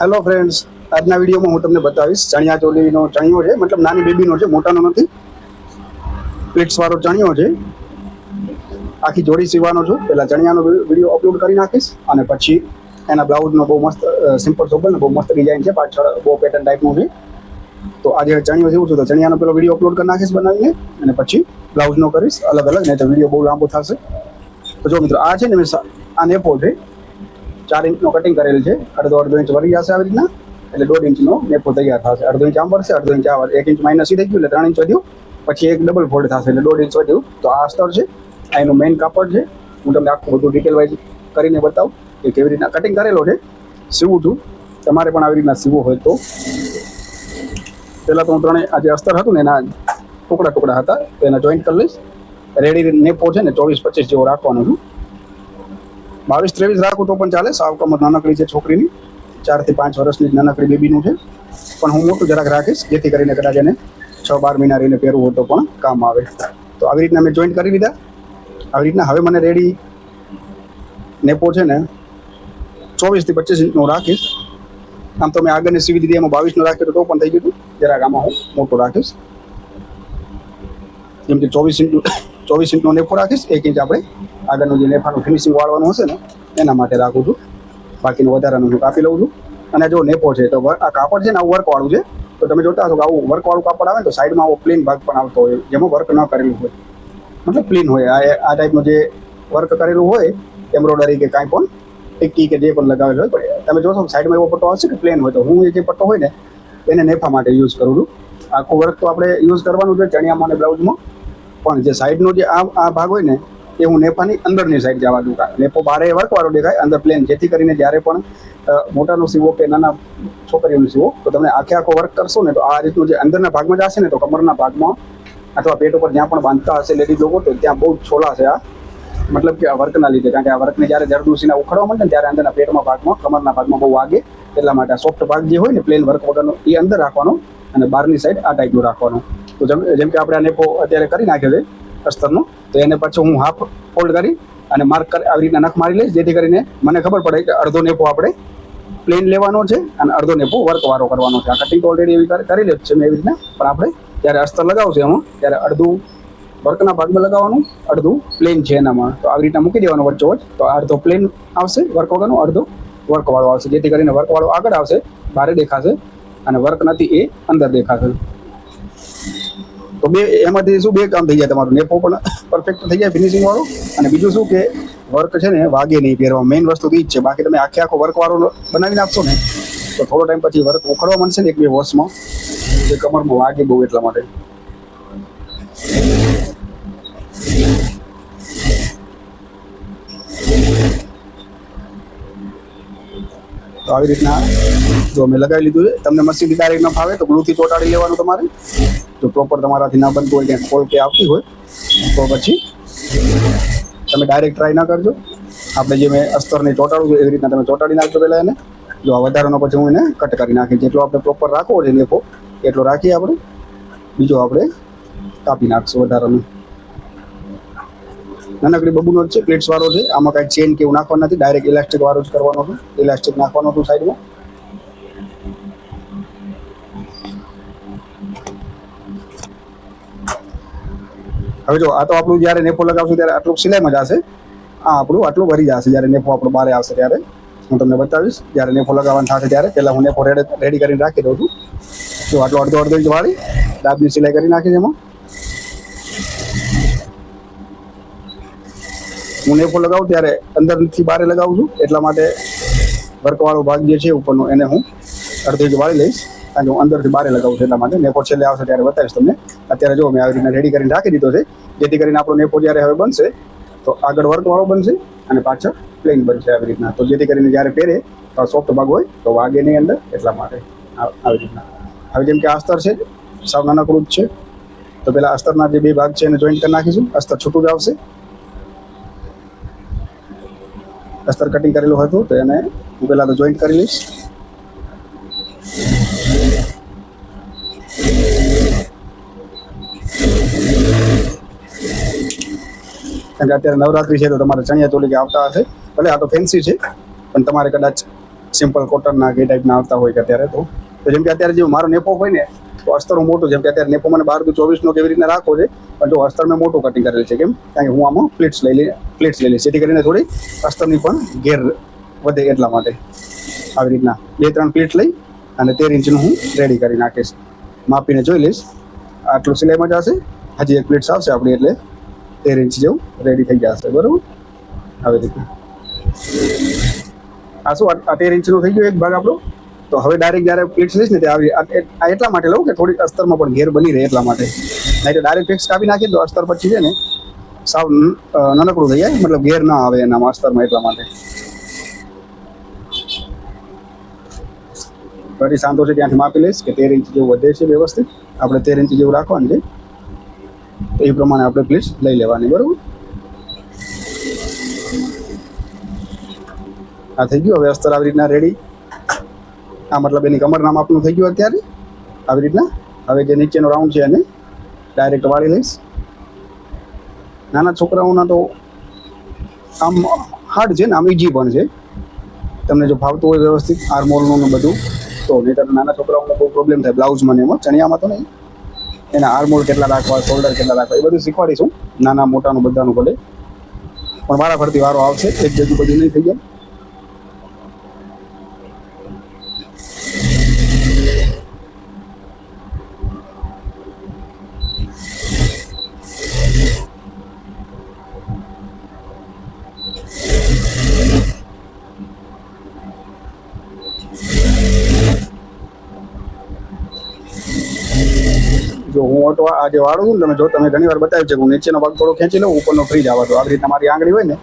Hello friends આજના વિડીયોમાં હું તમને બતાવીશ ચણિયા ચોલીનો ચણિયો છે, મતલબ નાની બેબીનો છે, મોટાનો નથી. પ્લેટ્સ વાળો ચણિયો છે. આખી જોડી સીવાનો છું. પહેલાં ચણિયાનો વીડિયો અપલોડ કરી નાખીશ અને પછી એના બ્લાઉઝનો બહુ મસ્ત સિમ્પલ સોબર ને બહુ મસ્ત ડિઝાઇન છે, પાછળ બહુ પેટર્ન ટાઈપનું છે. તો આજે ચણિયો જેવું છું તો ચણિયાનો પેલો વીડિયો અપલોડ કરી નાખીશ બનાવીને અને પછી બ્લાઉઝનો કરીશ અલગ અલગ નહીં તો વીડિયો બહુ લાંબો થશે. તો જો મિત્રો, આ છે ને મેં આ નેપો છે. ચાર ઇંચનું કટિંગ કરેલ છે. અડધો અડધો ઇંચ વળી જશે આવી રીતના. એટલે દોઢ ઇંચનો નેપો તૈયાર થશે. અડધો ઇંચ આમ વળશે અડધો ઇંચ આ. એક ઇંચ માઇનસ થઈ ગયું એટલે ત્રણ ઇંચ વધ્યું. પછી એક ડબલ ફોલ્ડ થશે એટલે દોઢ ઇંચ વધ્યું. તો આ સ્તર છે. આ એનું મેઇન કાપડ છે. હું તમને આખું બધું ડિટેલ વાઇઝ કરીને બતાવું કે કેવી રીતના કટિંગ કરેલો છે. સીવું છું. તમારે પણ આવી રીતના સીવું હોય તો. પહેલાં તો હું ત્રણે આ જે અસ્તર હતું ને એના ટુકડા ટુકડા હતા, તો એના જોઈન્ટ કરી લઈશ. રેડી નેપો છે ને ચોવીસ પચીસ જેવો રાખવાનો છું. બાવીસ ત્રેવીસ રાખું તો પણ ચાલે. સાવ કમર નાનકડી છે છોકરીની. ચારથી પાંચ વર્ષની નાનકડી બેબીનું છે. પણ હું મોટું જરાક રાખીશ, જેથી કરીને કદાચ એને છ, બાર મહિના રહીને પહેરવું હોય તો પણ કામ આવે. તો આવી રીતના મેં જોઈન્ટ કરી લીધા. આવી રીતના હવે મને રેડી નેપો છે ને, ચોવીસથી પચીસ ઇંચનો રાખીશ. આમ તો મેં આગળની સીવી દીધી, એમાં બાવીસનું રાખ્યું તો પણ થઈ ગયું. જરાક આમાં હું મોટું રાખીશ. જેમ કે ચોવીસ ઇંચનું ચોવીસ ઇંચનો નેફો રાખીશ, એક ઇંચ આપણે આગળનું જે નેફાનું ફિનિશિંગ વાળવાનું હશે ને, એના માટે રાખું છું. બાકીનું વધારાનું હું કાપી લઉં છું. અને જો નેફો છે, તો આ કાપડ છે ને આવું વર્કવાળું છે. તો તમે જોતા હશો કે આવું વર્કવાળું કાપડ આવે ને, તો સાઈડમાં આવો પ્લેન ભાગ પણ આવતો હોય, જેમાં વર્ક ન કરેલું હોય. મતલબ પ્લેન હોય. આ આ ટાઈપનું જે વર્ક કરેલું હોય એમ્બ્રોડરી કે કાંઈ પણ ટીકી કે જે પણ લગાવેલું હોય, પણ તમે જોશો સાઈડમાં એવો પટ્ટો આવશે કે પ્લેન હોય. તો હું એ જે પટ્ટો હોય ને, એને નેફા માટે યુઝ કરું છું. આખું વર્ક તો આપણે યુઝ કરવાનું છે ચણિયામાં અને બ્લાઉઝમાં પણ જે સાઈડનો જે આ આ ભાગ હોય ને, એ હું નેપાની અંદરની સાઈડ જવા દઉં નેપો બારે વર્કવાળો દેખાય, અંદર પ્લેન. જેથી કરીને જ્યારે પણ મોટાનો સીવો કે નાના છોકરીઓનો સીવો, તો તમે આખે આખો વર્ક કરશો ને, તો આ રીતનું જે અંદરના ભાગમાં જશે ને, તો કમરના ભાગમાં અથવા પેટ ઉપર જ્યાં પણ બાંધતા હશે લેડીઝ લોકો, તો ત્યાં બહુ છોલા છે આ. મતલબ કે આ વર્કના લીધે, કારણ કે આ વર્કને જ્યારે જરદુસીના ઉખડવા મળે ને, ત્યારે અંદરના પેટમાં ભાગમાં, કમરના ભાગમાં બહુ વાગે, એટલા માટે આ સોફ્ટ ભાગ જે હોય ને પ્લેન વર્ક વગરનો, એ અંદર રાખવાનો અને બહારની સાઈડ આ ટાઈપનું રાખવાનું. તો જેમ કે આપણે આ નેપો અત્યારે કરી નાખ્યો છે અસ્તરનો, તો એને પાછો હું હાફ ફોલ્ડ કરી અને માર્ક આવી રીતના નખ મારી લઈશ, જેથી કરીને મને ખબર પડે કે અડધો નેપો આપણે પ્લેન લેવાનો છે અને અડધો નેપો વર્કવાળો કરવાનો છે. આ કટિંગ તો ઓલરેડી એવી કરી- કરી લે છે મેં એવી રીતના. પણ આપણે જ્યારે અસ્તર લગાવશે એમાં, ત્યારે અડધું વર્કના ભાગમાં લગાવવાનું, અડધું પ્લેન છે એનામાં. તો આવી રીતના મૂકી દેવાનું વચ્ચો વચ્ચ તો અડધો પ્લેન આવશે વર્ક વગરનો, અડધો વર્કવાળો આવશે. જેથી કરીને વર્કવાળો આગળ આવશે, ભારે દેખાશે અને વર્ક નથી, એ અંદર દેખાશે. તો બે, એમાંથી શું બે કામ થઈ જાય તમારું? નેપો પણ પરફેક્ટ થઈ જાય ફિનિશિંગ વાળો. અને બીજું શું કે વર્ક છે ને, વાગે નહીં પહેરવા મેઇન વસ્તુ તો એ જ છે. બાકી તમે આખે આખો વર્ક વાળો બનાવી નાખશો ને, તો થોડો ટાઈમ પછી વર્ક ઉખડવા મળશે ને એક બે વર્ષમાં. જે કમરમાં વાગે બહુ એટલા માટે. તો આવી રીતના જો મેં લગાવી લીધું છે. તમને મશીનથી ડાયરેક્ટ ન ફાવે તો ગ્લુથી ચોંટાડી લેવાનું તમારે. જો પ્રોપર તમારાથી ના બનતું હોય, ક્યાંક ખોલ કે આવતી હોય, તો પછી તમે ડાયરેક્ટ ટ્રાય ના કરજો. આપણે જે મેં અસ્તરને ચોંટાડું છું, એવી રીતના તમે ચોંટાડી નાખજો પહેલાં એને. જો આ વધારાનો પછી હું એને કટ કરી નાખી જેટલો આપણે પ્રોપર રાખવો છે નેપો એટલો રાખીએ આપણે, બીજો આપણે કાપી નાખશું વધારાનું. નાનકડી બબુનો છે પ્લેટ્સ વાળો છે. આમાં કાંઈ ચેન કે એવું નાખવાનું નથી. ડાયરેક્ટ ઇલાસ્ટિક વાળો જ કરવાનો હતો ઇલાસ્ટિક નાખવાનું હતું સાઈડમાં હવે જો, આ તો આપણું જ્યારે નેફો લગાવશું ત્યારે આટલું સિલાઈમાં જશે આ આપણું આટલું ભરી જશે જ્યારે નેફો આપણો બારે આવશે ત્યારે. હું તમને બતાવીશ, જ્યારે નેફો લગાવવાનું થશે ત્યારે. પહેલાં હું નેફો રેડી રેડી કરીને રાખી દઉં છું. જો આટલો અડધો અડધો ઇંચ વાળી ડાબની સિલાઈ કરી નાખીશ એમાં. હું નેફો લગાવું ત્યારે અંદરથી બારે લગાવું છું. એટલા માટે વર્કવાળો ભાગ જે છે ઉપરનો, એને હું અડધો જ વાળી લઈશ. કારણ કે હું અંદરથી બારે લગાવું છું એટલા માટે. નેફો છેલ્લે આવશે ત્યારે બતાવીશ તમને. અત્યારે જો મેં આવી રીતના રેડી કરીને રાખી દીધો છે. જેથી કરીને આપણો નેફો જ્યારે હવે બનશે, તો આગળ વર્કવાળો બનશે અને પાછળ પ્લેન બનશે આવી રીતના. તો જેથી કરીને જ્યારે પહેરે, તો સોફ્ટ ભાગ હોય, તો વાગે નહીં અંદર, એટલા માટે આવી રીતના. હવે જેમ કે આસ્તર છે, સાવ નાનકડું જ છે. તો પેલા અસ્તરના જે બે ભાગ છે એને જોઈન્ટ કરી નાખીશું. અસ્તર છૂટું જ આવશે. અસ્તર કટિંગ કરેલું હતું તો એને હું પહેલાં તો જોઈન્ટ કરી લઈશ. કારણ કે અત્યારે નવરાત્રી છે તો તમારે ચણિયા ચોલી કે આવતા હશે. ભલે આ તો ફેન્સી છે, પણ તમારે કદાચ સિમ્પલ કોટનના કે ટાઈપના આવતા હોય કે અત્યારે તો. જેમ કે અત્યારે જે મારો નેપો હોય ને તો અસ્તર હું મોટું, જેમ કે અત્યારે નેપોમાં બાર દુ ચોવીસનો કેવી રીતના રાખો છે, પણ જો અસ્તર મેં મોટું કટિંગ કરેલ છે, કેમ? કારણ કે હું આમાં પ્લેટ્સ લઈ લઈ પ્લેટ્સ લઈ લઈશ. જેથી કરીને થોડી અસ્તરની પણ ઘેર વધે એટલા માટે. આવી રીતના બે ત્રણ પ્લેટ લઈ અને તેર ઇંચનું હું રેડી કરી નાખીશ. માપીને જોઈ લઈશ. આટલું સિલાઈમાં જશે હજી એક પ્લેટ્સ આવશે આપણી એટલે તેર ઇંચ જેવું રેડી થઈ જશે, બરાબર? આવી રીતના. આ શું આ તેર ઇંચનો થઈ ગયો એક ભાગ આપણો? તો હવે ડાયરેક્ટ જ્યારે પ્લેટ્સ લઈશ ને તે આવી આ એટલા માટે લઉં કે થોડી અસ્તરમાં પણ ઘેર બની રહે એટલા માટે. નહીં તો ડાયરેક્ટ ફિક્સ કાપી નાખીએ તો અસ્તર પછી છે ને સાવ નાનકડું થઈ જાય, મતલબ ઘેર ના આવે એનામાં અસ્તરમાં એટલા માટે. ફરી સાંતો છે ત્યાંથી માપી લઈશ કે તેર ઇંચ જેવું વધે છે વ્યવસ્થિત. આપણે તેર ઇંચ જેવું રાખવાનું છે. એ પ્રમાણે આપણે પ્લીઝ લઈ લેવાની, બરાબર? આ થઈ ગયું, હવે અસ્તર આવી રીતના રેડી આ મતલબ એની કમરનામ આપનું થઈ ગયું અત્યારે. આવી રીતના. હવે જે નીચેનો રાઉન્ડ છે એને ડાયરેક્ટ વાળી લઈશ. નાના છોકરાઓના તો આમ હાર્ડ છે ને, આમ ઈજી પણ છે. તમને જો ફાવતું હોય વ્યવસ્થિત આર્મોલનું ને બધું, તો નહીં નાના છોકરાઓને બહુ પ્રોબ્લેમ થાય. બ્લાઉઝમાં ને એમાં ચણિયામાં તો નહીં. એના આર્મોલ કેટલા રાખવા શોલ્ડર કેટલા રાખવા, એ બધું શીખવાડીશું. નાના મોટાનું બધાનું ભલે. પણ મારા ફરતી વારો આવશે, એક જગ્યા બધું નહીં થઈ જાય જો હું ઓટો આ જે વાળું છું તમે જો, તમે ઘણી વાર બતાવ્યું છે હું નીચેનો ભાગ થોડો ખેંચી લઉં, ઉપરનો ફ્રી જ આવતો આવી રીતના મારી આંગળી હોય ને,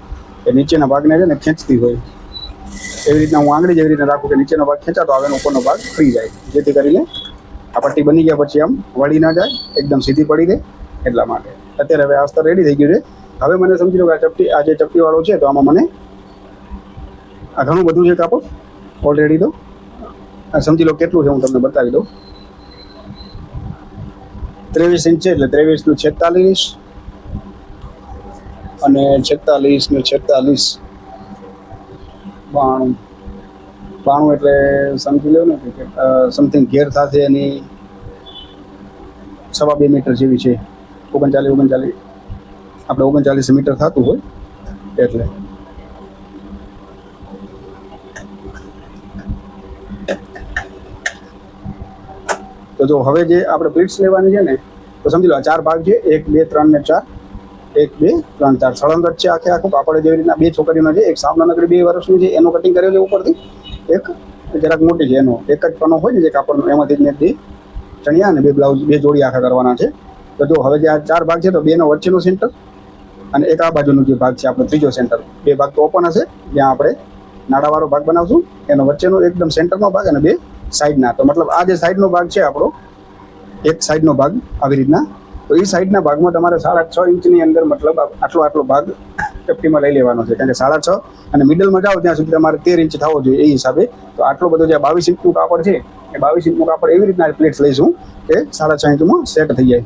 એ નીચેના ભાગને છે ને ખેંચતી હોય. એવી રીતના હું આંગળી જેવી રીતે રાખું કે નીચેનો ભાગ ખેંચાતો આવે ઉપરનો ભાગ ફ્રી જાય. જેથી કરીને આ પટ્ટી બની ગયા પછી આમ વળી ના જાય, એકદમ સીધી પડી રહે એટલા માટે. અત્યારે હવે આસ્તર રેડી થઈ ગયું છે. હવે મને સમજી લો કે આ ચપટી, આ જે ચપટીવાળો છે, તો આમાં મને આ ઘણું બધું છે કાપડ ઓલરેડી તો સમજી લો કેટલું છે હું તમને બતાવી દઉં. ત્રેવીસ ઇંચ છે એટલે ત્રેવીસનું છેતાલીસ અને છેતાલીસ ને છેતાલીસ. બાણું. બાણું એટલે સમજી લો ને કે સમથિંગ ઘેર સાથે એની સવા બે મીટર જેવી છે. ઓગણચાલીસ ઓગણચાલીસ. આપણે ઓગણચાલીસ મીટર થતું હોય એટલે. તો જો હવે જે આપણે પ્લીટ્સ લેવાની છે ને, તો સમજી લો ચાર ભાગ છે, એક, બે, ત્રણ ને ચાર. એક, બે, ત્રણ, ચાર. સળંગ જ છે આખે આખું. કાપડ જેવી રીતના બે છોકરીનો છે. એક સામનાનગરી બે વર્ષનું છે. એનું કટિંગ કરેલું ઉપરથી. એક જરાક મોટી છે. એનો એક જ પનો હોય ને જે કાપડનો, એમાંથી જ બે ચણિયા અને બે બ્લાઉઝ બે જોડી આખા કરવાના છે. તો જો હવે જે આ ચાર ભાગ છે, તો બેનો વચ્ચેનો સેન્ટર અને એક આ બાજુનો જે ભાગ છે, આપણો ત્રીજો સેન્ટર બે ભાગ તો ઓપન હશે. જ્યાં આપણે નાડાવાળો ભાગ બનાવશું. એનો વચ્ચેનો એકદમ સેન્ટરનો ભાગ અને બે સાઈડના. તો મતલબ આ જે સાઈડનો ભાગ છે આપણો, એક સાઈડનો ભાગ આવી રીતના. તો એ સાઈડના ભાગમાં તમારે સાડા છ ઇંચની અંદર મતલબ આટલો આટલો ભાગ ચપટીમાં લઈ લેવાનો છે. કારણ કે સાડા છ અને મિડલમાં જાઓ ત્યાં સુધી તમારે તેર ઇંચ થવો જોઈએ એ હિસાબે. તો આટલો બધો જે બાવીસ ઇંચનું કાપડ છે, એ બાવીસ ઇંચનું કાપડ એવી રીતના પ્લેટ્સ લઈશું કે સાડા છ ઇંચમાં સેટ થઈ જાય.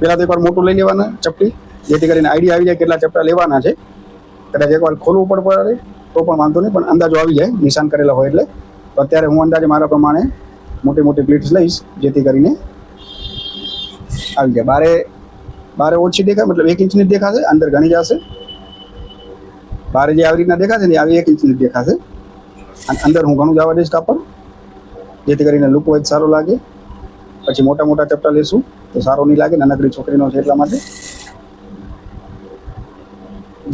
પહેલાં તો એકવાર મોટું લઈ લેવાના ચપટી, જેથી કરીને આઈડિયા આવી જાય કેટલા ચપટા લેવાના છે. કદાચ એકવાર ખોલવું પણ પડે, તો પણ વાંધો નહીં, પણ અંદાજો આવી જાય. નિશાન કરેલા હોય એટલે. તો અત્યારે હું અંદાજે મારા પ્રમાણે મોટી મોટી પ્લેટ્સ લઈશ, જેથી કરીને આવી જાય. બારે બારે ઓછી દેખાય, મતલબ એક ઇંચની જ દેખાશે, અંદર ઘણી જશે. બારે જે આવી રીતના દેખાશે ને એ આવી એક ઇંચની જ દેખાશે. અને અંદર હું ઘણું જવા દઈશ કાપડ, જેથી કરીને લુક હોય સારો લાગે. પછી મોટા મોટા ચપટા લેશું, તો સારો નહીં લાગે નાનકડી છોકરીનો છે એટલા માટે.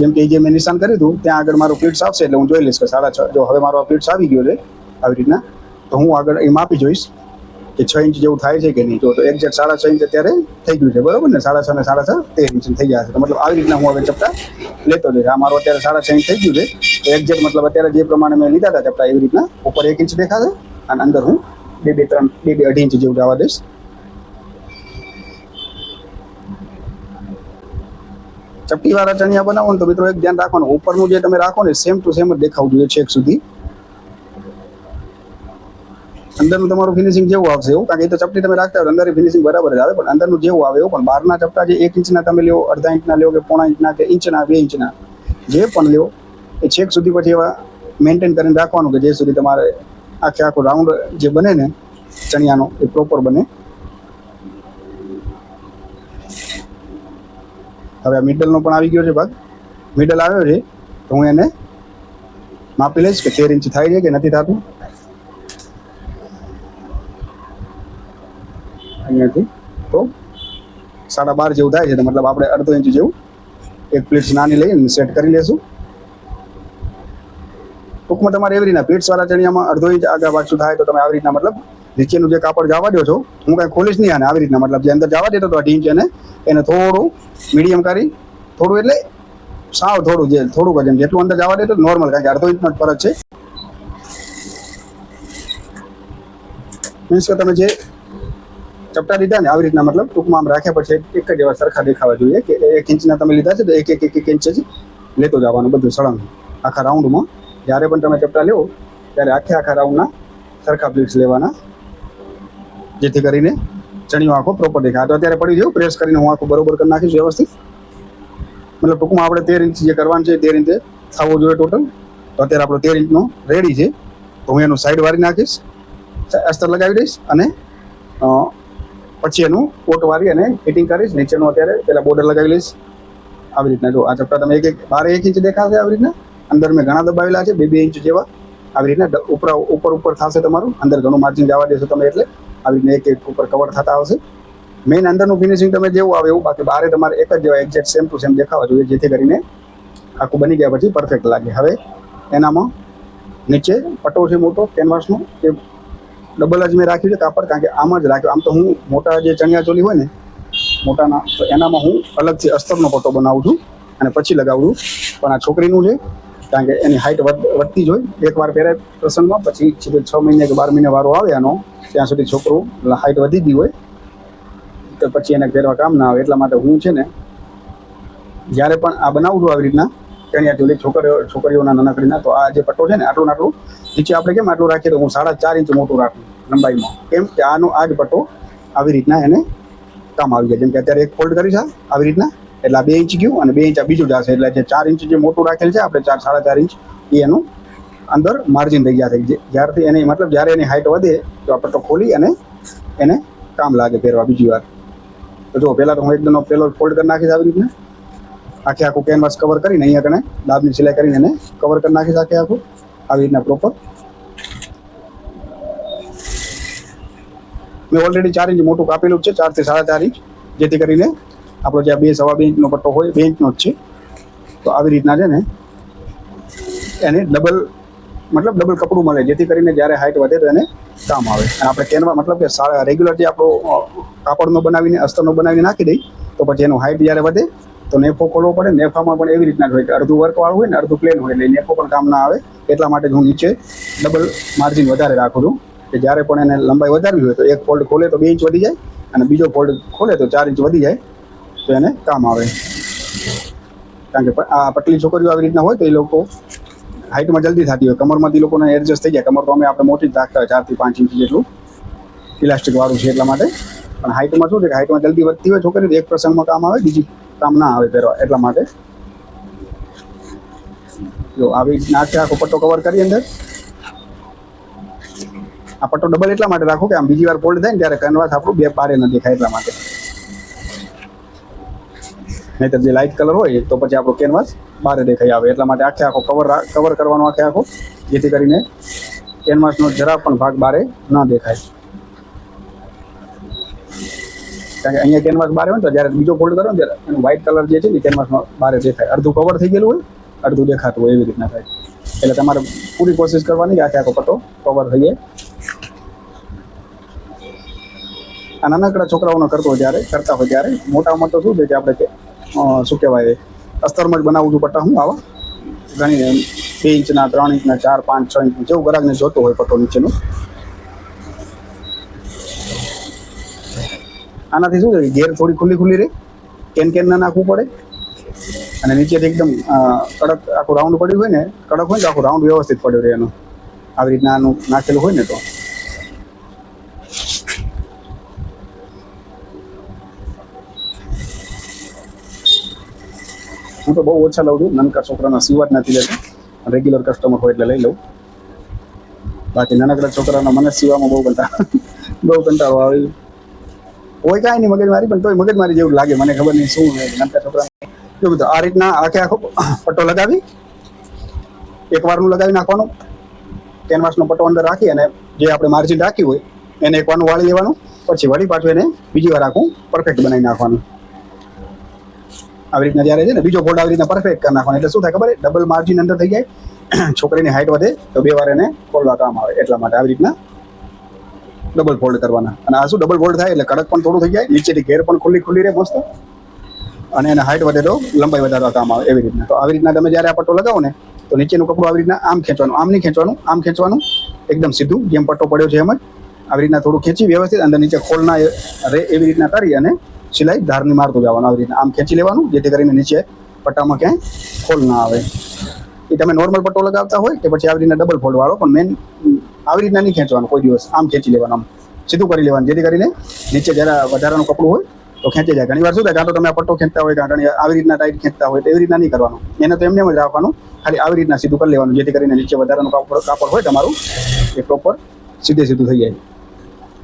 જેમ કે જે મેં નિશાન કર્યું હતું, ત્યાં આગળ મારું પ્લીટ્સ આવશે એટલે હું જોઈ લઈશ કે સાડા છ, જો હવે મારો આ પ્લીટ્સ આવી ગયો છે આવી રીતના. તો હું આગળ એ માપી જોઈશ કે છ ઇંચ જેવું થાય છે કે નહીં. તો એક્ઝેક્ટ સાડા છ ઇંચ અત્યારે થઈ ગયું છે. બરાબર ને? સાડા છ ને સાડા છ તેર ઇંચ થઈ જશે તો મતલબ આવી રીતના હું હવે ચપટા લેતો જઈશ. આ મારો અત્યારે સાડા છ ઇંચ થઈ ગયું છે. તો એક્ઝેક્ટ મતલબ અત્યારે જે પ્રમાણે મેં લીધા હતા ચપટા એવી રીતના ઉપર એક ઇંચ દેખાશે અને અંદર હું બે બે, ત્રણ, બે બે, અઢી ઇંચ જેવું જવા દઈશ. ચપટી વાળા ચણિયા બનાવો ને તો મિત્રો એક ધ્યાન રાખવાનું. ઉપરનું જે તમે રાખો ને સેમ ટુ સેમ જ દેખાવું જોઈએ છેક સુધી. અંદરનું તમારું ફિનિશિંગ જેવું આવશે. એવું કારણ કે એ તો ચપટી તમે રાખતા હોય અંદર ફિનિશિંગ બરાબર જ આવે. પણ અંદરનું જેવું આવે એવું. પણ બહારના ચપટા જે એક ઇંચના તમે લ્યો, અડધા ઇંચના લ્યો કે પોણા ઇંચના કે ઇંચના, બે ઇંચના, જે પણ લ્યો, એ છેક સુધી પછી એવા મેન્ટેન કરીને રાખવાનું કે જે સુધી તમારે આખે આખો રાઉન્ડ જે બને ને, ચણિયાનો, એ પ્રોપર બને. હવે આ મિડલનો પણ આવી ગયો છે ભાગ. મિડલ આવ્યો છે. તો હું એને માપી લઈશ કે તેર ઇંચ થાય છે કે નથી થતું. અહીંયાથી. તો સાડા બાર જેવું થાય છે તો મતલબ આપણે અડધો ઇંચ જેવું એક પ્લેટ્સ નાની લઈ અને સેટ કરી લેશું. ટૂંકમાં તમારે એવી રીતના પ્લેટ્સવાળા ચણિયામાં અડધો ઇંચ આગળ પાછું થાય તો તમે આવી રીતના મતલબ નીચેનું જે કાપડ જવા દો છો, હું કાંઈ ખોલીશ નહીં આને. આવી રીતના મતલબ જે અંદર જવા દેતો હતો અઢી ઇંચ એને એને થોડું મીડિયમ કરી, થોડું એટલે સાવ થોડું જે થોડુંક જ એમ જેટલું અંદર જવા દેતો નોર્મલ કારણ કે અડધો ઇંચનો જ ફરક છે. મીન્સ કે તમે જે ચપટા લીધા ને આવી રીતના મતલબ ટૂંકમાં આમ રાખ્યા પછી એક જ એવા સરખા દેખાવા જોઈએ કે એક ઇંચના તમે લીધા છે તો એક એક એક એક ઇંચ જ લેતો જવાનું બધું સળંગ. આખા રાઉન્ડમાં જ્યારે પણ તમે ચપટા લેવો, ત્યારે આખે આખા રાઉન્ડના સરખા પ્લેટ્સ લેવાના. જેથી કરીને ચણિયો આખો પ્રોપર દેખાય. તો અત્યારે પડી ગયું પ્રેસ કરીને હું આખું બરોબર કરી નાખીશ વ્યવસ્થિત. મતલબ ટૂંકમાં આપણે તેર ઇંચ જે કરવાનું છે તે રીતે થવો જોઈએ ટોટલ તો અત્યારે આપણો તેર ઇંચનો રેડી છે. તો હું એનું સાઈડ વારી નાખીશ અસ્તર લગાવી દઈશ અને પછી એનું કોટ વારી અને ફિટિંગ કરીશ. નીચેનું અત્યારે પેલા બોર્ડર લગાવી લઈશ. આવી રીતના જો આ ચપટા તમે એક એક બાર એક ઇંચ દેખાશે આવી રીતના. અંદર મેં ઘણા દબાવેલા છે, બે બે ઇંચ જેવા. આવી રીતના ઉપર ઉપર ઉપર થશે તમારું. અંદર ઘણું માર્જિન જવા દેશો તમે એટલે. આવી રીતના એક એક ઉપર કવર થતા આવશે. મેઇન અંદરનું ફિનિશિંગ તમે જેવું આવે એવું બાકી બારે તમારે એક જ જેવા એક્ઝેક્ટ સેમ ટુ સેમ દેખાવા જોઈએ, જેથી કરીને આખું બની ગયા પછી પરફેક્ટ લાગે. હવે એનામાં નીચે પટો છે મોટો કેનવાસનો એ ડબલ જ મેં રાખ્યું છે કાપડ, કારણ કે આમ જ રાખ્યું. આમ તો હું મોટા જે ચણિયા ચોલી હોય ને, મોટાના, તો એનામાં હું અલગથી અસ્તરનો પટ્ટો બનાવું છું અને પછી લગાવું પણ આ છોકરીનું છે, કારણ કે એની હાઇટ વધતી જ હોય. એકવાર પહેરાય પ્રસંગમાં, પછી છ મહિને કે બાર મહિને વારો આવે એનો ત્યાં સુધી છોકરો હાઇટ વધી ગઈ હોય, તો પછી એને પહેરવા કામ ના આવે. એટલા માટે હું છે ને, જ્યારે પણ આ બનાવું છું આવી રીતના, ચણિયા ચોલી છોકરીઓ, છોકરીઓના નાનકડીના, તો આ જે પટ્ટો છે ને, આટલું આટલું નીચે આપણે કેમ આટલું રાખીએ? તો હું સાડા ચાર ઇંચ મોટું રાખું લંબાઈમાં. કેમ કે આનો આ જ પટ્ટો આવી રીતના એને કામ આવી જાય. જેમ કે અત્યારે એક ફોલ્ડ કરી છે, આવી રીતના. એટલે બે ઇંચ ગયું અને બે ઇંચ બીજું જશે. એટલે જે ચાર ઇંચ જે મોટું રાખેલ છે, આપણે ચાર, સાડા ચાર ઇંચ એનું અંદર માર્જિન થઈ ગયા છે. જ્યારથી એની મતલબ જ્યારે એની હાઇટ વધે, તો આ પટ્ટો ખોલી અને એને કામ લાગે પહેરવા બીજી વાર તો જો પહેલાં તો હું એકદમ પેલો ફોલ્ડ કરી નાખીશ આવી રીતના. આખે આખું કેનવાસ કવર કરીને અહીંયા કને દાબની સિલાઈ કરીને એને કવર કરી નાખીશ આખે આખું. આવી રીતના પ્રોપર મેં ઓલરેડી ચાર ઇંચ મોટું કાપેલું છે ચારથી સાડા ચાર ઇંચ જેથી કરીને આપણો જે બે સવા બે ઇંચનો પટ્ટો હોય, બે ઇંચનો જ છે. તો આવી રીતના છે ને, એને ડબલ મતલબ ડબલ કપડું મળે, જેથી કરીને જ્યારે હાઇટ વધે તો એને કામ આવે. અને આપણે કેનવા, મતલબ કે રેગ્યુલર જે આપણો કાપડનો બનાવીને, અસ્તરનો બનાવીને નાખી દઈએ, તો પછી એનું હાઇટ જ્યારે વધે તો નેફો ખોલવો પડે. નેફામાં પણ એવી રીતના હોય કે અડધું વર્કવાળું હોય ને અડધું પ્લેન હોય એટલે નેફો પણ કામ ના આવે. એટલા માટે હું નીચે ડબલ માર્જિન વધારે રાખું છું. કે જ્યારે પણ એને લંબાઈ વધારવી હોય તો એક ફોલ્ડ ખોલે તો બે ઇંચ વધી જાય અને બીજો ફોલ્ડ ખોલે તો ચાર ઇંચ વધી જાય. તો એને કામ આવે. કારણ કે આ પટલી છોકરીઓ આવી રીતના હોય તો એ લોકો હાઇટમાં જલ્દી થતી હોય. કમરમાંથી લોકોને એડજસ્ટ થઈ જાય. કમર તો અમે આપણે મોટી જ રાખતા હોય, ચારથી પાંચ ઇંચ જેટલું. ઇલાસ્ટિક વાળું છે એટલા માટે. પણ હાઇટમાં શું છે હાઇટમાં જલ્દી વધતી હોય છોકરી એક પ્રસંગમાં કામ આવે, બીજી કામ ના આવે પહેરવા. એટલા માટે. જો આવી રીતના આખે પટ્ટો કવર કરી અંદર. આ પટ્ટો ડબલ એટલા માટે રાખો કે આમ બીજી વાર ફોલ્ડ થાય ને ત્યારે કેનવાસ આપણું બે પારે ન દેખાય એટલા માટે. નહીતર જે લાઇટ કલર હોય તો પછી આપણો કેનવાસ બારે દેખાઈ આવે. એટલા માટે આખે આખો કવર કવર કરવાનો આખે આખો, જેથી કરીને કેનવાસનો જરા પણ ભાગ બારે ન દેખાય. અહીંયા કેનવાસ બહાર હોય ને તો જ્યારે બીજો ફોલ્ડ કરો ને ત્યારે એનું વ્હાઇટ કલર જે છે ને કેનવાસમાં બહાર દેખાય અડધું કવર થઈ ગયેલું હોય, અડધું દેખાતું હોય એવી રીતના થાય. એટલે તમારે પૂરી કોશિશ કરવાની કે આખે આખો પટ્ટો કવર થઈ જાય. આ નાનકડા છોકરાઓનો કરતો હોય ત્યારે, કરતા હોય ત્યારે, મોટામાં તો શું છે કે આપણે શું કહેવાય અસ્તરમાં જ બનાવું છું પટ્ટા હું આવા. એમ બે ઇંચના, ત્રણ ઇંચના, ચાર, પાંચ, છ ઇંચ જેવું ગ્રાહકને જોતો હોય પટ્ટો નીચેનું. આનાથી શું થાય ઘેર થોડી ખુલ્લી ખુલ્લી રહે. કેન કેન ના નાખવું પડે. અને નીચેથી એકદમ કડક આખું રાઉન્ડ પડ્યું હોય ને, કડક હોય ને આખું રાઉન્ડ વ્યવસ્થિત પડ્યું રહે એનું. આવી રીતના આનું નાખેલું હોય ને તો. હું તો બહુ ઓછા લઉં છું. નાનકા છોકરાના સીવા જ નથી લેતો. રેગ્યુલર કસ્ટમર હોય એટલે લઈ લઉં. બાકી નાનકડા છોકરાના મને સીવામાં બહુ કંટાળો બહુ કંટાળો આવે. હોય કાંઈ નહીં, મગજમારી, પણ તોય મગજમારી જેવું લાગે. મને ખબર નહીં શું નાનકા છોકરા બધું આ રીતના આખે આખો પટ્ટો લગાવી. એક વારનું લગાવી નાખવાનું. કેનવાસનો પટ્ટો અંદર રાખી અને જે આપણે માર્જિન રાખ્યું હોય, એને એક વારનું વાળી લેવાનું. પછી વળી પાછું એને બીજી વાર આખું પરફેક્ટ બનાવી નાખવાનું. આવી રીતના જ્યારે છે ને, બીજો ફોલ્ડ આવી રીતના પરફેક્ટ કરી નાખવાનો. એટલે શું થાય ખબર ડબલ માર્જિન અંદર થઈ જાય. છોકરીની હાઈટ વધે, તો બે વાર એને ખોલવા કામ આવે. એટલા માટે આવી રીતના ડબલ ફોલ્ડ કરવાના. અને આ શું ડબલ ફોલ્ડ થાય? એટલે કડક પણ થોડું થઈ જાય, નીચેથી ઘેર પણ ખુલ્લી ખુલ્લી રહે મસ્ત. અને એને હાઇટ વધે તો લંબાઈ વધારવા કામ આવે એવી રીતના. તો આવી રીતના તમે જ્યારે આ પટ્ટો લગાવો ને, તો નીચેનું કપડું આવી રીતના આમ ખેંચવાનું, આમ નહીં ખેંચવાનું, આમ ખેંચવાનું. એકદમ સીધું, જેમ પટ્ટો પડ્યો છે એમ જ. આવી રીતના થોડું ખેંચી વ્યવસ્થિત અંદર નીચે ખોલના રે એવી રીતના કરી અને સિલાઈ ધારની મારતું જવાનું આવી રીતના. આમ ખેંચી લેવાનું, જેથી કરીને નીચે પટ્ટામાં ક્યાંય ખોલ ના આવે. એ તમે નોર્મલ પટ્ટો લગાવતા હોય કે પછી આવી રીતના ડબલ ફોલ્ડ વાળો, પણ મેન આવી રીતના નહીં ખેંચવાનું, કોઈ દિવસ. આમ ખેંચી લેવાનું, આમ સીધું કરી લેવાનું, જેથી કરીને નીચે જરા વધારાનું કપડું હોય, તો ખેંચી જાય. ઘણી વાર શું થાય, કાં તો તમે પટ્ટો ખેંચતા હોય, કાં ઘણી આવી રીતના ટાઈટ ખેંચતા હોય, તો એવી રીતના નહીં કરવાનું. એને તો એમને એમ જ રાખવાનું, ખાલી આવી રીતના સીધું કરી લેવાનું, જેથી કરીને નીચે વધારાનું કાપડ કાપડ હોય, તમારું એ પ્રોપર સીધે સીધું થઈ જાય.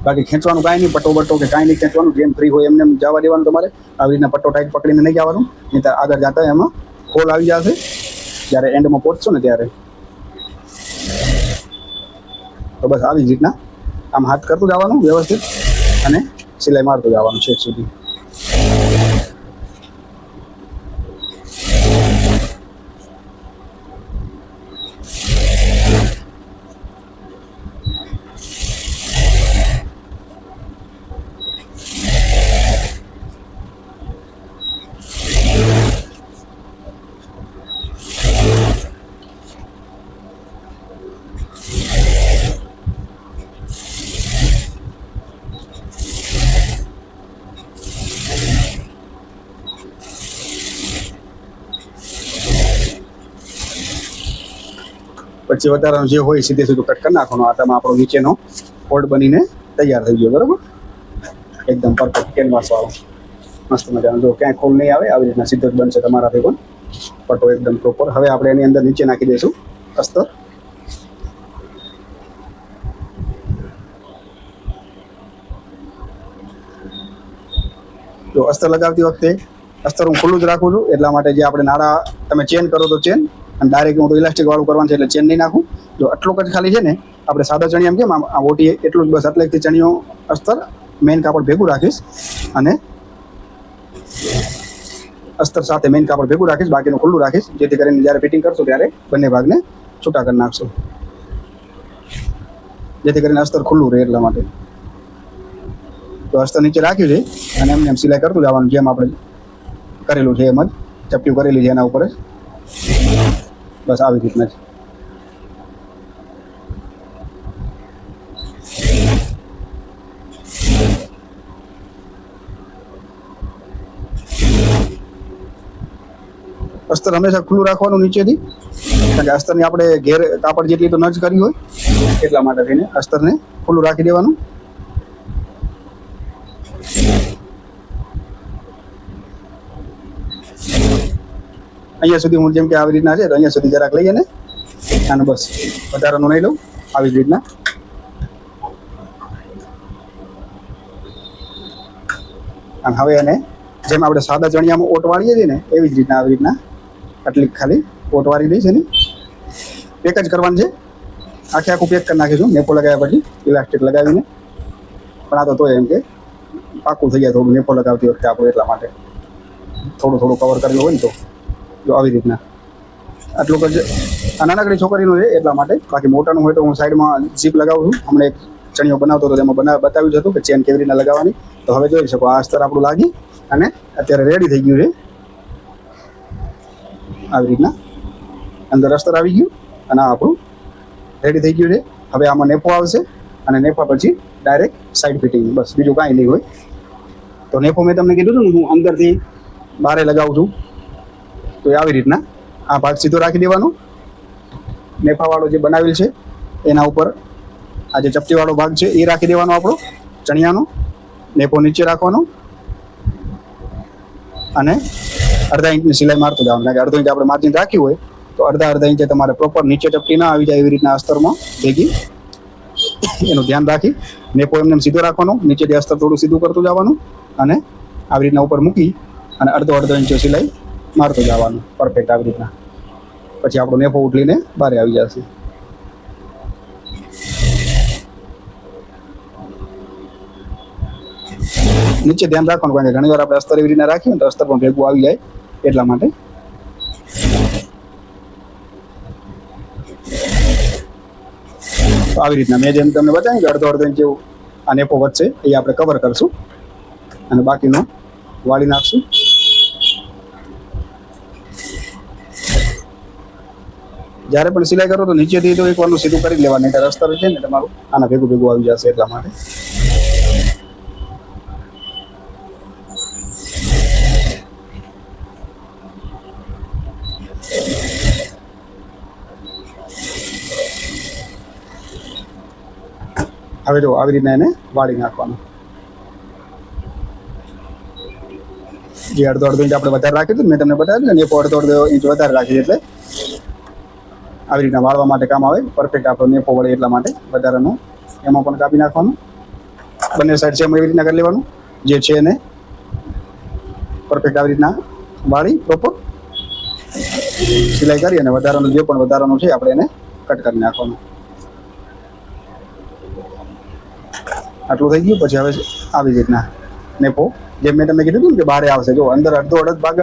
બાકી ખેંચવાનું કાંઈ નહીં, પટ્ટો બટ્ટો કે કાંઈ નહીં ખેંચવાનું, જેમ ફ્રી હોય એમને જવા દેવાનું તમારે. આવી રીતના પટ્ટો ટાઈટ પકડીને નહીં જવાનું, નહીં તો આગળ જતા એમાં હોલ આવી જશે. જ્યારે એન્ડમાં પહોંચશો ને ત્યારે તો બસ આવી જ રીતના આમ હાથ કરતું જવાનું વ્યવસ્થિત અને સિલાઈ મારતું જવાનું છેક સુધી. પછી વધારાનું જે હોય સીધે સીધું કટ કરી આ આટામાં આપણો નીચેનો ફોલ્ડ બનીને તૈયાર થઈ ગયો, બરાબર? એકદમ પરફેક્ટ કેનવાસ વાળો. મસ્ત મજાનો. જો ક્યાંય ખોલ નહીં આવે, આવી રીતના સીધો જ બનશે તમારાથી પણ. પટો એકદમ પ્રોપર હવે આપણે એની અંદર નીચે નાખી દઈશું. અસ્તર જો અસ્તર લગાવતી વખતે અસ્તર હું ખુલ્લું જ રાખું છું. એટલા માટે જે આપણે નાળા તમે ચેન કરો તો ચેન અને ડાયરેક્ટ તો ઇલાસ્ટિક વાળું કરવાનું છે એટલે ચેન નહીં નાખું. જો આટલું જ ખાલી છે ને, આપણે સાદા ચણિયામ કેમ આ ઓટી એટલું જ બસ આટલેથી ચણિયો અસ્તર મેઇન કાપડ ભેગું રાખીશ અને અસ્તર સાથે મેઇન કાપડ ભેગું રાખીશ, બાકીનું ખુલ્લું રાખીશ. જેથી કરીને જ્યારે ફિટિંગ કરશું ત્યારે બંને ભાગને છૂટા કરી નાખશું. જેથી કરીને અસ્તર ખુલ્લું રહે એટલા માટે. તો અસ્તર નીચે રાખ્યું છે અને એમને એમ સિલાઈ કરતું જવાનું, જેમ આપણે કરેલું છે એમ જ ચપટીઓ કરેલી છે એના ઉપર જ. બસ આવી રીતના છે અસ્તર હંમેશા ખુલ્લું રાખવાનું નીચેથી. કારણ કે અસ્તરની આપણે ઘેર કાપડ જેટલી તો ન જ કરી હોય, એટલા માટે થઈને અસ્તરને ખુલ્લું રાખી દેવાનું. અહીંયા સુધી હું જેમ કે આવી રીતના છે, તો અહીંયા સુધી જરાક લઈએ ને અને બસ વધારાનું નહીં લઉં, આવી જ રીતના. અને હવે એને જેમ આપણે સાદા ચણિયામાં ઓટ વાળીએ છીએ ને, એવી જ રીતના, આવી રીતના. આટલી ખાલી ઓટ વાળી દઈ છે ને પેક જ કરવાનું છે. આખે આખું પેક કરી નાખીશું, નેપો લગાવ્યા પછી, ઇલાસ્ટિક લગાવીને. પણ આ તો તોય એમ કે પાકું થઈ જાય, થોડું નેપો લગાવતી વખતે આપણે એટલા માટે. થોડું થોડું કવર કરેલું હોય ને તો. જો આવી રીતના. આટલું કરજે. આ નાનકડી છોકરીનું છે એટલા માટે. બાકી મોટાનું હોય તો હું સાઈડમાં જીપ લગાવું છું. હમણાં એક ચણિયો બનાવતો હતો, તેમાં બનાવ બતાવ્યું હતું કે ચેન કેવી રીતના લગાવવાની. તો હવે જોઈ શકો, આ અસ્તર આપણું લાગી અને અત્યારે રેડી થઈ ગયું છે. આવી રીતના. અંદર અસ્તર આવી ગયું અને આ આપણું રેડી થઈ ગયું છે. હવે આમાં નેપો આવશે અને નેપા પછી ડાયરેક્ટ સાઈડ ફિટિંગ બસ, બીજું કાંઈ નહીં હોય. તો નેપો મેં તમને કીધું હતું હું અંદરથી બારે લગાવું છું. તો આવી રીતના આ ભાગ સીધો રાખી દેવાનો. નેફાવાળો જે બનાવેલ છે, એના ઉપર આ જે ચપટીવાળો ભાગ છે, એ રાખી દેવાનો આપણો, ચણિયાનો. નેફો નીચે રાખવાનો. અને અડધા ઇંચની સિલાઈ મારતું જવાનું. કારણ કે અડધો ઇંચ આપણે માર્જિન રાખ્યું હોય, તો અડધા અડધા ઇંચે તમારે પ્રોપર નીચે ચપટી ના આવી જાય એવી રીતના અસ્તરમાં ભેગી. એનું ધ્યાન રાખી નેપો એમને એમ સીધો રાખવાનો, નીચેથી અસ્તર થોડું સીધું કરતું જવાનું અને આવી રીતના ઉપર મૂકી અને અડધો અડધો ઇંચ સિલાઈ મારતું જવાનું પરફેક્ટ આવી રીતના. પછી આપણો નેપો ઉઠલીને બહાર આવી જશે. નીચે ધ્યાન રાખવાનું, કારણ કે ઘણી વાર આપણે અસ્તર એવી રીતના રાખીએ તો અસ્તર પણ ભેગું આવી જાય એટલા માટે. આવી રીતના મેં જેમ તમને બતાવ્યું કે અડધો અડધો ઇંચ જેવું આ નેપો વધશે, એ આપણે કવર કરશું. અને બાકીનો વાળી નાખશું. જ્યારે પણ સિલાઈ કરો તો નીચેથી તો એકવારનું સીધું કરી લેવાનું એટલે અસ્તર છે ને તમારું આના ભેગું ભેગું આવી જશે એટલા માટે. હવે જો આવી રીતના એને વાળી નાખવાનું. જે અડધો અડધો ઇંચ આપણે વધારે રાખ્યું હતું મેં તમને બતાવ્યું ને, એક અડધો અડધો ઇંચ વધારે રાખીએ એટલે આવી રીતના વાળવા માટે કામ આવે. પરફેક્ટ આપણો નેપો વળે એટલા માટે વધારાનું. એમાં પણ કાપી નાખવાનું. બંને સાઈડ છે એમ એવી રીતના કરી લેવાનું. જે છે એને પરફેક્ટ આવી રીતના વાળી પ્રોપર સિલાઈ કરી અને વધારાનું જે પણ વધારાનું છે આપણે એને કટ કરી નાખવાનું. આટલું થઈ ગયું. પછી હવે આવી રીતના નેપો. જેમ મેં તમને કીધું હતું ને કે બહાર આવશે. જો અંદર અડધો અડધ ભાગ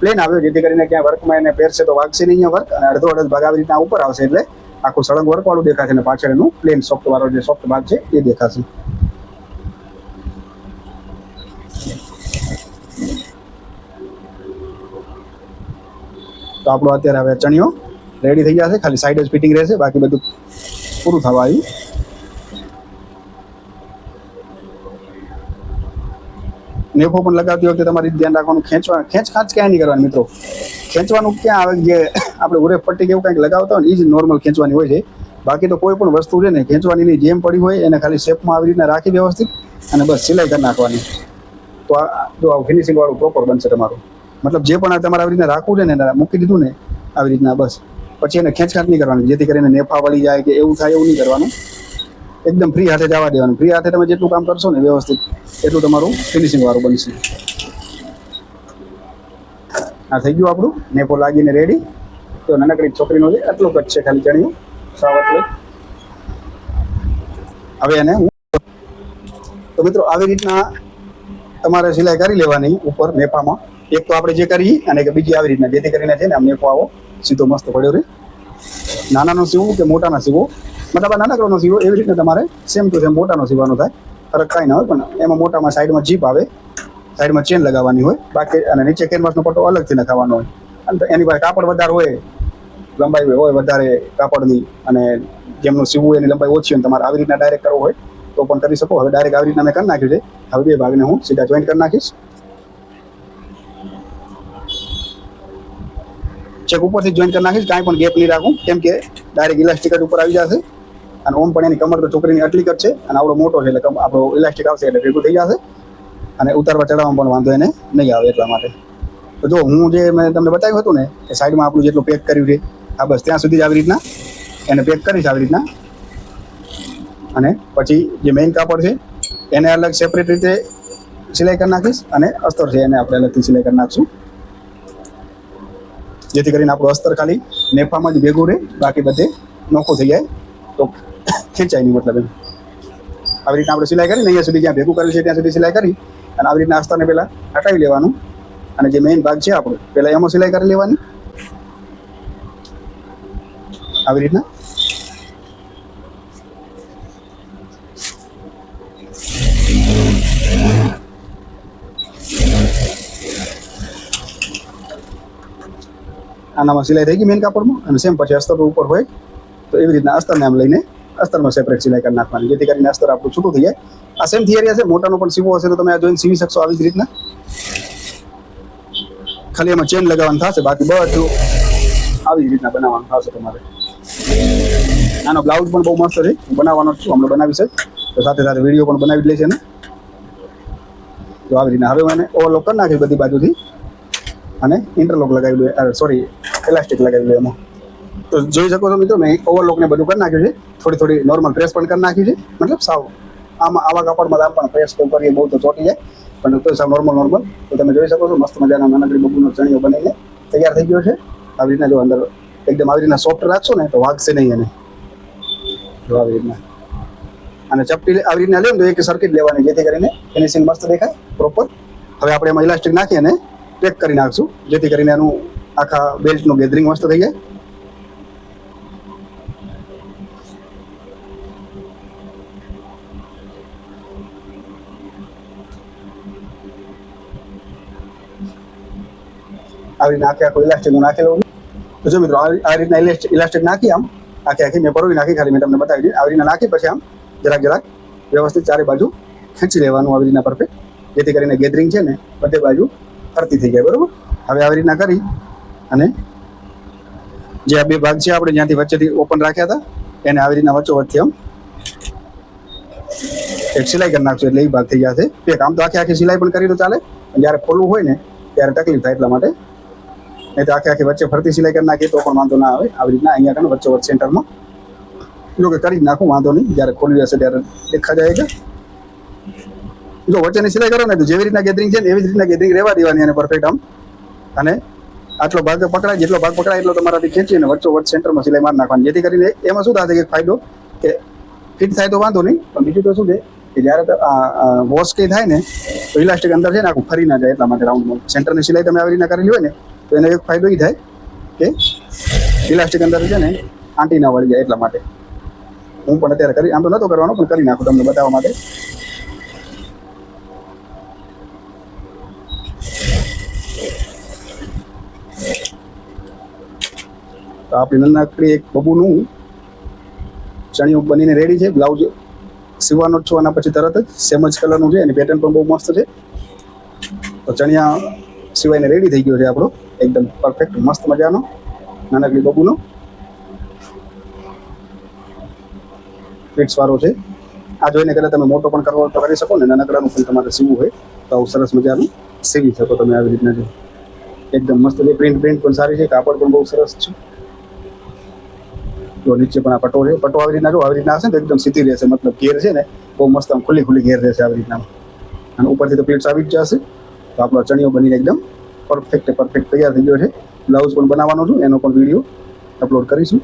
પ્લેન આવ્યો, જેથી કરીને ક્યાં વર્કમાં એને પહેરશે તો વાગશે નહીં અહીંયા વર્ક અને અડધો અડધ ભાગ આવી રીતના ઉપર આવશે એટલે આખું સળંગ વર્ક વાળું દેખાશે અને પાછળ એનું પ્લેન સોફ્ટ વાળો જે સોફ્ટ ભાગ છે એ દેખાશે. તો આપણો અત્યારે હવે ચણિયો રેડી થઈ જશે ખાલી સાઈડ જ ફિટિંગ રહેશે, બાકી બધું પૂરું થવા આવ્યું. નેફો પણ લગાવતી વખતે તમારે ધ્યાન રાખવાનું ખેંચવા ખેંચ ખાંચ ક્યાં નહીં કરવાની મિત્રો. ખેંચવાનું ક્યાં આવે જે આપણે ઉરે પટ્ટી એવું કંઈક લગાવતા હોય ને એ જ નોર્મલ ખેંચવાની હોય છે. બાકી તો કોઈ પણ વસ્તુ છે ને, ખેંચવાની જેમ પડી હોય એને ખાલી શેપમાં આવી રીતના રાખી વ્યવસ્થિત અને બસ સિલાઈ કરી નાખવાની. તો આ જો આ ફિનિશિંગ વાળું પ્રોપર બનશે તમારું. મતલબ જે પણ આ તમારે આવી રીતના રાખવું છે ને, એને મૂકી દીધું ને, આવી રીતના બસ. પછી એને ખેંચખાંચ નહીં કરવાની, જેથી કરીને નેફા વળી જાય કે એવું થાય એવું નહીં કરવાનું. એકદમ ફ્રી હાથે જવા દેવાનું. ફ્રી હાથે તમે જેટલું કામ કરશો ને વ્યવસ્થિત, એટલું તમારું ફિનિશિંગ વાળું બનશે. આ થઈ ગયું આપણું. નેપો લાગીને રેડી તો નાનકડી છોકરીનો છે આટલો કચ્છ છે ખાલી ચણિયું સાવ આટલું હવે એને તો મિત્રો, આવી રીતના તમારે સિલાઈ કરી લેવાની ઉપર નેપામાં. એક તો આપણે જે કરી અને એક બીજી આવી રીતના જેથી કરીને છે ને આમ નેપો આવો. સીધો મસ્ત પડ્યો રહે નાનાનો સીવું કે મોટાના સીવો? મતલબ આ નાનકડોનો સીવો એવી રીતના તમારે સેમ ટુ સેમ મોટાનો સીવાનો થાય. ફરક કાંઈ ના હોય, પણ એમાં મોટામાં સાઈડમાં જીપ આવે, સાઈડમાં ચેન લગાવવાની હોય. બાકી અને નીચે કેનવાસનો પટ્ટો અલગથી નખાવવાનો હોય. અને એની પાસે કાપડ વધારે હોય, લંબાઈ હોય વધારે કાપડની અને જેમનું સીવું એની લંબાઈ ઓછી હોય તમારે આવી રીતના ડાયરેક્ટ કરવો હોય, તો પણ કરી શકો. હવે ડાયરેક્ટ આવી રીતના મેં કરી નાખ્યું છે. હવે બે ભાગને હું સીધા જોઈન્ટ કરી નાખીશ. ચેક ઉપરથી જોઈન્ટ કરી નાખીશ. કાંઈ પણ ગેપ નહીં રાખું. કેમ કે ડાયરેક્ટ ઇલાસ્ટિક જ ઉપર આવી જશે. અને ઓમ પણ એની કમર તો છોકરીની આટલી જ છે અને આવડો મોટો છે એટલે આપણો ઇલાસ્ટિક આવશે એટલે ભેગું થઈ જશે. અને ઉતારવા ચડાવવામાં પણ વાંધો એને નહીં આવે એટલા માટે. તો જો હું જે મેં તમને બતાવ્યું હતું ને, એ સાઈડમાં આપણું જેટલું પેક કર્યું છે, આ બસ ત્યાં સુધી જ આવી રીતના એને પેક કરીશ આવી રીતના. અને પછી જે મેઇન કાપડ છે, એને અલગ સેપરેટ રીતે સિલાઈ કરી નાખીશ અને અસ્તર છે એને આપણે અલગથી સિલાઈ કરી નાખશું. જેથી કરીને આપણું અસ્તર ખાલી નેફામાં જ ભેગું રહે, બાકી બધે નોખું થઈ જાય. તો ખેંચાય નહીં મતલબ એમ. આવી રીતના આપણે સિલાઈ કરીને અહીંયા સુધી જ્યાં ભેગું કરેલું છે ત્યાં સુધી સિલાઈ કરી અને આવી રીતના આસ્તાને પહેલાં હટાવી લેવાનું. અને જે મેઇન ભાગ છે આપણો પહેલાં એમાં સિલાઈ કરી લેવાની. આવી રીતના. આનામાં સિલાઈ થઈ ગઈ મેઇન કાપડમાં અને સેમ પછી અસ્તર ઉપર હોય તો એવી રીતના અસ્તરને આમ લઈને અસ્તરમાં સેપરેટ સિલાઈ કરી નાખવાની. જેથી કરીને અસ્તર આપણું છૂટું થઈ જાય. આ સેમ થિયરી હશે. મોટાનો પણ સીવો હશે તો તમે આ જોઈને સીવી શકશો આવી જ રીતના. ખાલી એમાં ચેન લગાવવાનું થશે. બાકી બધું આવી જ રીતના બનાવવાનું થશે તમારે. આનો બ્લાઉઝ પણ બહુ મસ્ત છે. હું બનાવવાનો છું. હમણાં બનાવીશ છે તો સાથે સાથે વીડિયો પણ બનાવી લે લેશે ને તો આવી રીતના. હવે મને ઓવરલોક કરી નાખી બધી બાજુથી. અને ઇન્ટરલોક લગાવી દઉં સોરી ઇલાસ્ટિક લગાવી દઉં એમાં. તો જોઈ શકો છો મિત્રો, મેં ઓવરલોક ને બધું કરી નાખ્યું છે. થોડી થોડી નોર્મલ પ્રેસ પણ કરી નાખી છે. મતલબ સાવ આમાં આવા કાપડમાં આમ પણ પ્રેસ કરીએ, બહુ તો ચોટી જાય. પણ તો સાવ નોર્મલ નોર્મલ તો તમે જોઈ શકો છો, મસ્ત મજાના નાનકડી બબુનો ચણીઓ બનીને તૈયાર થઈ ગયો છે. આવી રીતના જો અંદર એકદમ આવી રીતના સોફ્ટ રાખશો ને, તો વાગશે નહીં એને. જો આવી રીતના. અને ચપટી આવી રીતના લે તો એક સર્કિટ લેવાની, જેથી કરીને ફિનિશિંગ મસ્ત દેખાય પ્રોપર હવે આપણે એમાં ઇલાસ્ટિક નાખી અને પેક કરી નાખશું, જેથી કરીને એનું આખા બેલ્ટનું ગેધરિંગ મસ્ત થઈ જાય. આવી રીતના આખે આખું ઇલાસ્ટિક હું નાખી લઉં. તો જો મિત્રો, આ રીતના ઇલાસ્ટિક નાખી આમ, આખી આખી મેં પરોવી નાખી, ખાલી મેં તમને બતાવી દીધી. આવી રીતના નાખી પછી આમ, જરાક જરાક વ્યવસ્થિત ચારે બાજુ ખેંચી લેવાનું આવી રીતના પરફેક્ટ જેથી કરીને ગેધરિંગ છે ને, બધે બાજુ ફરતી થઈ જાય, બરાબર? હવે આવી રીતના કરી અને જે આ બે ભાગ છે આપણે જ્યાંથી વચ્ચેથી ઓપન રાખ્યા હતા, એને આવી રીતના વચ્ચો વચ્ચે આમ એક સિલાઈ કરી નાખશું એટલે એ ભાગ થઈ જશે. એક, આમ તો આખી આખી સિલાઈ પણ કરી તો ચાલે જ્યારે ખોલવું હોય ને, ત્યારે તકલીફ થાય એટલા માટે નહીં તો આખી આખી વચ્ચે ફરતી સિલાઈ કરી નાખીએ તો પણ વાંધો ના આવે. આવી રીતના અહીંયા આગળ વચ્ચે વચ્ચે સેન્ટરમાં જો કે કરી નાખું, વાંધો નહીં. જ્યારે ખોલી જશે ત્યારે દેખા જાય કે. જો વચ્ચેની સિલાઈ કરો ને તો જેવી રીતના ગેધરિંગ છે ને એવી રીતના ગેધરિંગ રહેવા દેવાની અને પરફેક્ટ આમ. અને આટલો ભાગ પકડાય, જેટલો ભાગ પકડાય એટલો તમારાથી ખેંચીને વચ્ચો વચ્ચ સેન્ટરમાં સિલાઈ મારી નાખવાની. જેથી કરીને એમાં શું થશે કે ફાયદો કે ફિટ થાય તો વાંધો નહીં, પણ બીજું તો શું છે કે જ્યારે વોશ કંઈ થાય ને તો ઇલાસ્ટિક અંદર છે ને આખું ફરી ના જાય એટલા માટે રાઉન્ડમાં સેન્ટરની સિલાઈ તમે આવી રીતના કરેલી હોય ને તો એનો એક ફાયદો એ થાય કે ઇલાસ્ટિક અંદર છે ને આંટી ના વળી જાય એટલા માટે. હું પણ અત્યારે કરી, આમ તો નતો કરવાનો, પણ કરી નાખું તમને બતાવવા માટે. તો આપણી નાનકડી એક બબુનું ચણિયું બનીને રેડી છે, બ્લાઉઝ સીવાનો છું, આના પછી તરત જ સેમ જ કલરનું છે, એની પેટર્ન પણ બહુ મસ્ત છે. તો ચણિયા સિવાયને રેડી થઈ ગયો છે આપણો. એકદમ પરફેક્ટ મસ્ત મજાનો નાનકડી બબુનો. ફિટ્સ વાળો છે. આ જોઈને કદાચ તમે મોટો પણ કરવો તો કરી શકો ને, નાનકડાનું પણ તમારે સીવવું હોય તો આવું સરસ મજાનું સીવી શકો તમે આવી રીતના જો. એકદમ મસ્ત છે. પ્રિન્ટ પ્રિન્ટ પણ સારી છે. કાપડ પણ બહુ સરસ છે. જો નીચે પણ આ પટો છે. પટો આવી રીતના જો, આવી રીતના હશે ને એકદમ સીધી રહેશે. મતલબ ઘેર છે ને, બહુ મસ્ત આમ ખુલ્લી ખુલ્લી ઘેર રહેશે આવી રીતના. અને ઉપરથી તો પ્લેટ્સ આવી જ જશે. તો આપણો ચણિયો બનીને એકદમ પરફેક્ટ પરફેક્ટ તૈયાર થઈ ગયો છે. બ્લાઉઝ પણ બનાવવાનો છું, એનો પણ વીડિયો અપલોડ કરીશું.